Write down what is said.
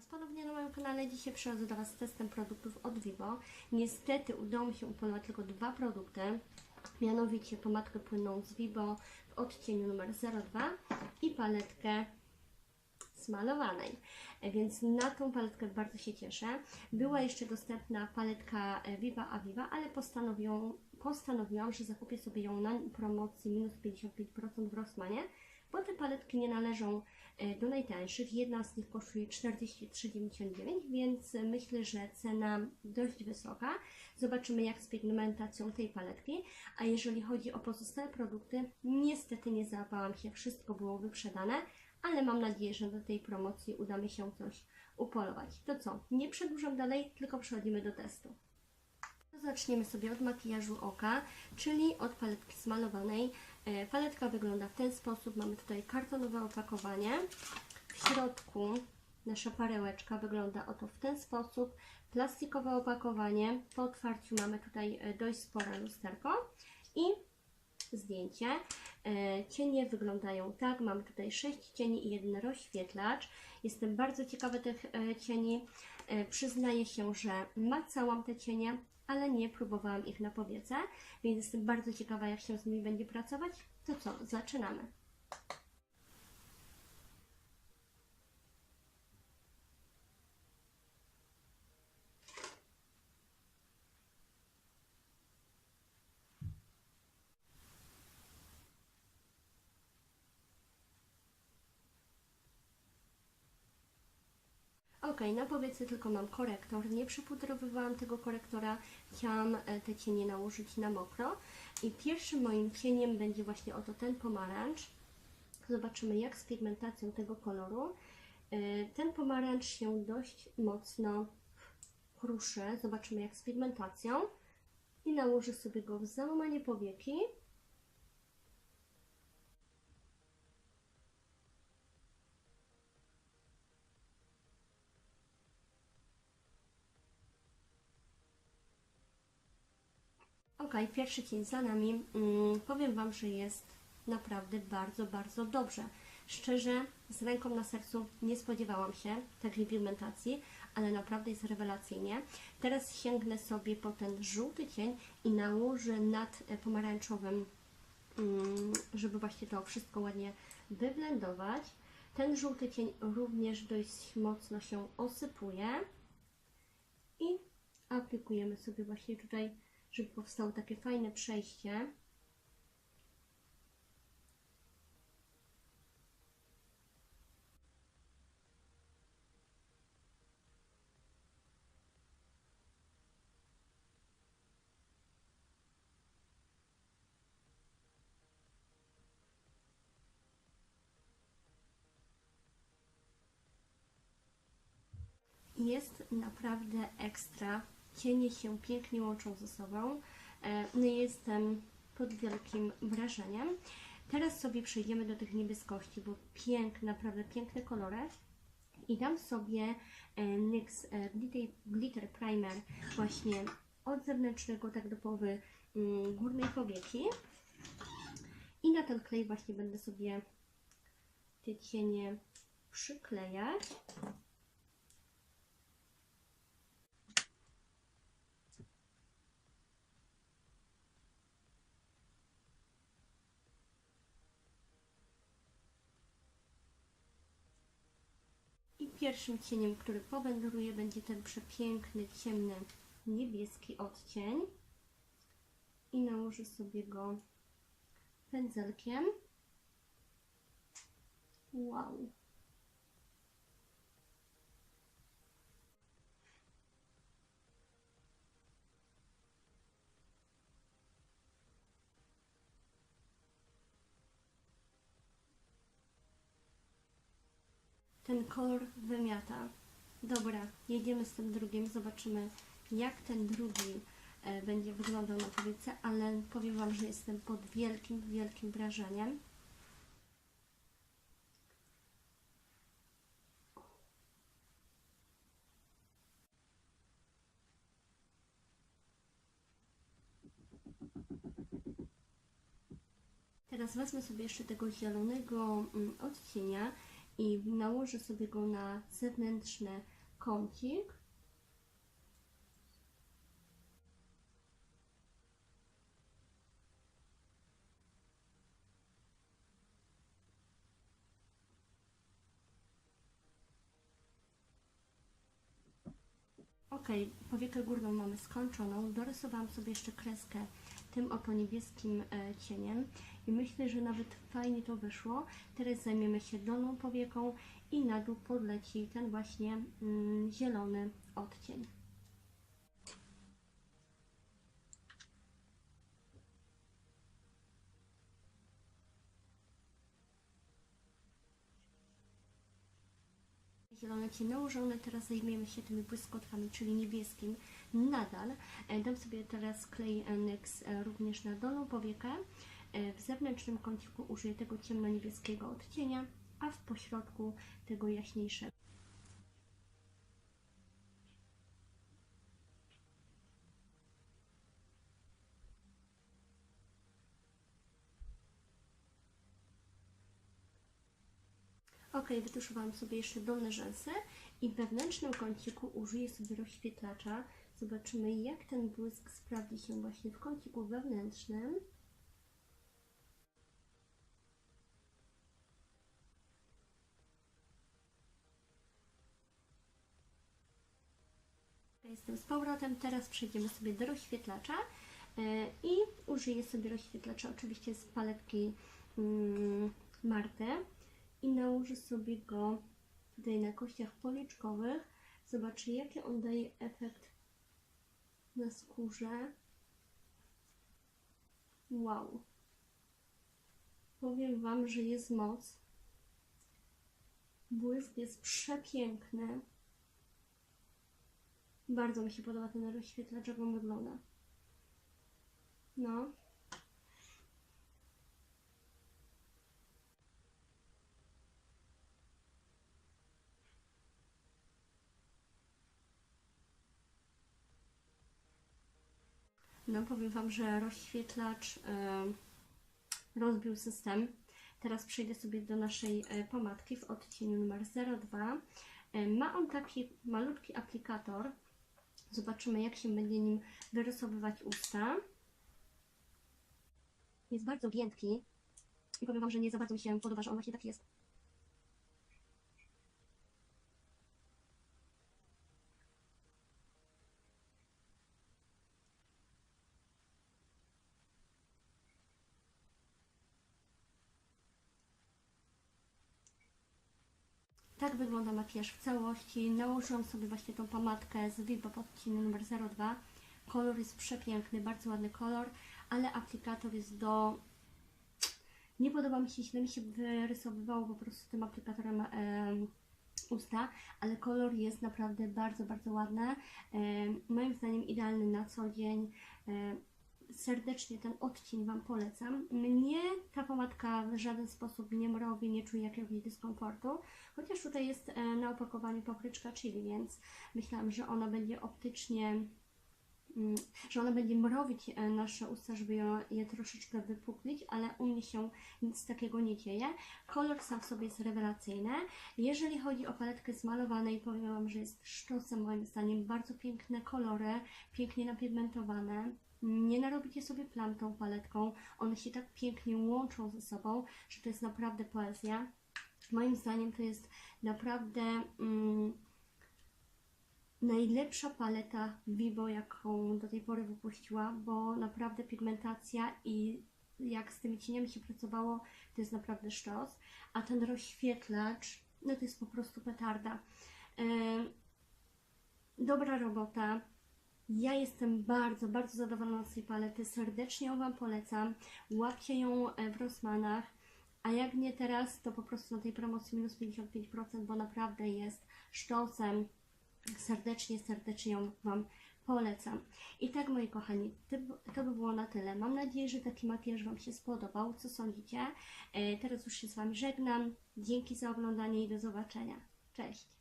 Was ponownie na moim kanale. Dzisiaj przychodzę do Was z testem produktów od Vivo. Niestety udało mi się upolować tylko dwa produkty, mianowicie pomadkę płynną z Vivo w odcieniu numer 02 i paletkę smalowanej. E, Więc na tą paletkę bardzo się cieszę. Była jeszcze dostępna paletka e, Viva Aviva, ale postanowiłam, postanowiłam, że zakupię sobie ją na promocji minus 55% w Rossmanie, bo te paletki nie należą e, do najtańszych. Jedna z nich kosztuje 43,99, więc myślę, że cena dość wysoka. Zobaczymy jak z pigmentacją tej paletki. A jeżeli chodzi o pozostałe produkty, niestety nie załapałam się, wszystko było wyprzedane, ale mam nadzieję, że do tej promocji uda mi się coś upolować. To co, nie przedłużam dalej, tylko przechodzimy do testu. Zaczniemy sobie od makijażu oka, czyli od paletki smalowanej. E, Paletka wygląda w ten sposób. Mamy tutaj kartonowe opakowanie. W środku nasza parełeczka wygląda oto w ten sposób. Plastikowe opakowanie. Po otwarciu mamy tutaj e, dość spore lusterko i zdjęcie. E, Cienie wyglądają tak. Mamy tutaj 6 cieni i jeden rozświetlacz. Jestem bardzo ciekawa tych cieni. Przyznaję się, że macałam te cienie, ale nie próbowałam ich na powiece, więc jestem bardzo ciekawa, jak się z nimi będzie pracować. To co, zaczynamy. Ok, na powiece tylko mam korektor. Nie przepudrowywałam tego korektora. Chciałam e, te cienie nałożyć na mokro. I pierwszym moim cieniem będzie właśnie oto ten pomarańcz. Zobaczymy jak z pigmentacją tego koloru. E, Ten pomarańcz się dość mocno kruszy. Zobaczymy jak z pigmentacją. I nałożę sobie go w załamanie powieki. Ok, pierwszy cień za nami. Mm, powiem Wam, że jest naprawdę bardzo, bardzo dobrze. Szczerze, z ręką na sercu nie spodziewałam się takiej pigmentacji, ale naprawdę jest rewelacyjnie. Teraz sięgnę sobie po ten żółty cień i nałożę nad e, pomarańczowym, mm, żeby właśnie to wszystko ładnie wyblendować. Ten żółty cień również dość mocno się osypuje i aplikujemy sobie właśnie tutaj żeby powstało takie fajne przejście. Jest naprawdę ekstra cienie się pięknie łączą ze sobą. E, No jestem pod wielkim wrażeniem. Teraz sobie przejdziemy do tych niebieskości, bo piękne, naprawdę piękne kolory. I dam sobie e, NYX e, Glitter, Glitter Primer właśnie od zewnętrznego tak do połowy mm, górnej powieki. I na ten klej właśnie będę sobie te cienie przyklejać. Pierwszym cieniem, który powędruje, będzie ten przepiękny, ciemny, niebieski odcień. I nałożę sobie go pędzelkiem. Wow. Ten kolor wymiata. Dobra, jedziemy z tym drugim, zobaczymy jak ten drugi e, będzie wyglądał na powiece, ale powiem Wam, że jestem pod wielkim, wielkim wrażeniem. Teraz wezmę sobie jeszcze tego zielonego mm, odcienia i nałożę sobie go na zewnętrzny kącik. Ok, powiekę górną mamy skończoną. Dorysowałam sobie jeszcze kreskę tym oto niebieskim e, cieniem i myślę, że nawet fajnie to wyszło. Teraz zajmiemy się dolną powieką i na dół podleci ten właśnie mm, zielony odcień. zielone cień nałożone, teraz zajmiemy się tymi błyskotkami, czyli niebieskim nadal. E, Dam sobie teraz klej NYX e, również na dolną powiekę. E, W zewnętrznym kąciku użyję tego ciemno-niebieskiego odcienia, a w pośrodku tego jaśniejszego. Ok, wytuszowałam sobie jeszcze dolne rzęsy i w wewnętrznym kąciku użyję sobie rozświetlacza. Zobaczymy jak ten błysk sprawdzi się właśnie w kąciku wewnętrznym. Jestem z powrotem, teraz przejdziemy sobie do rozświetlacza e, i użyję sobie rozświetlacza oczywiście z paletki mm, Marty i nałożę sobie go tutaj na kościach policzkowych. Zobaczę, jaki on daje efekt na skórze. Wow. Powiem Wam, że jest moc. Błysk jest przepiękny. Bardzo mi się podoba ten rozświetlacz, jak on wygląda. No. No powiem Wam, że rozświetlacz rozbił system. Teraz przejdę sobie do naszej e, pomadki w odcieniu numer 02. E, ma on taki malutki aplikator. Zobaczymy jak się będzie nim wyrysowywać usta. Jest bardzo giętki. I powiem Wam, że nie za bardzo mi się podoba, że on właśnie taki jest Tak wygląda makijaż w całości. Nałożyłam sobie właśnie tą pomadkę z Viva pod numer 02. Kolor jest przepiękny, bardzo ładny kolor, ale aplikator jest do... Nie podoba mi się, źle mi się wyrysowywało po prostu tym aplikatorem em, usta, ale kolor jest naprawdę bardzo, bardzo ładny. Em, moim zdaniem idealny na co dzień. Em, serdecznie ten odcień Wam polecam. Mnie ta pomadka w żaden sposób nie mrowi, nie czuję jakiegoś dyskomfortu, chociaż tutaj jest e, na opakowaniu pokryczka chili, więc myślałam, że ona będzie optycznie, mm, że ona będzie mrowić e, nasze usta, żeby je, troszeczkę wypuklić, ale u mnie się nic takiego nie dzieje. Kolor sam w sobie jest rewelacyjny. Jeżeli chodzi o paletkę zmalowanej, powiem Wam, że jest sztosem moim zdaniem, bardzo piękne kolory, pięknie napigmentowane. Nie narobicie sobie plam tą paletką. One się tak pięknie łączą ze sobą, że to jest naprawdę poezja. Moim zdaniem to jest naprawdę mm, najlepsza paleta Vivo, jaką do tej pory wypuściła, bo naprawdę pigmentacja i jak z tymi cieniami się pracowało, to jest naprawdę sztos. A ten rozświetlacz, no to jest po prostu petarda. Em, dobra robota. Ja jestem bardzo, bardzo zadowolona z tej palety. Serdecznie ją Wam polecam. Łapcie ją e, w Rossmanach. A jak nie teraz, to po prostu na tej promocji minus 55%, bo naprawdę jest sztosem. Serdecznie, serdecznie ją Wam polecam. I tak, moi kochani, to- to by było na tyle. Mam nadzieję, że taki makijaż Wam się spodobał. Co sądzicie? E, Teraz już się z Wami żegnam. Dzięki za oglądanie i do zobaczenia. Cześć!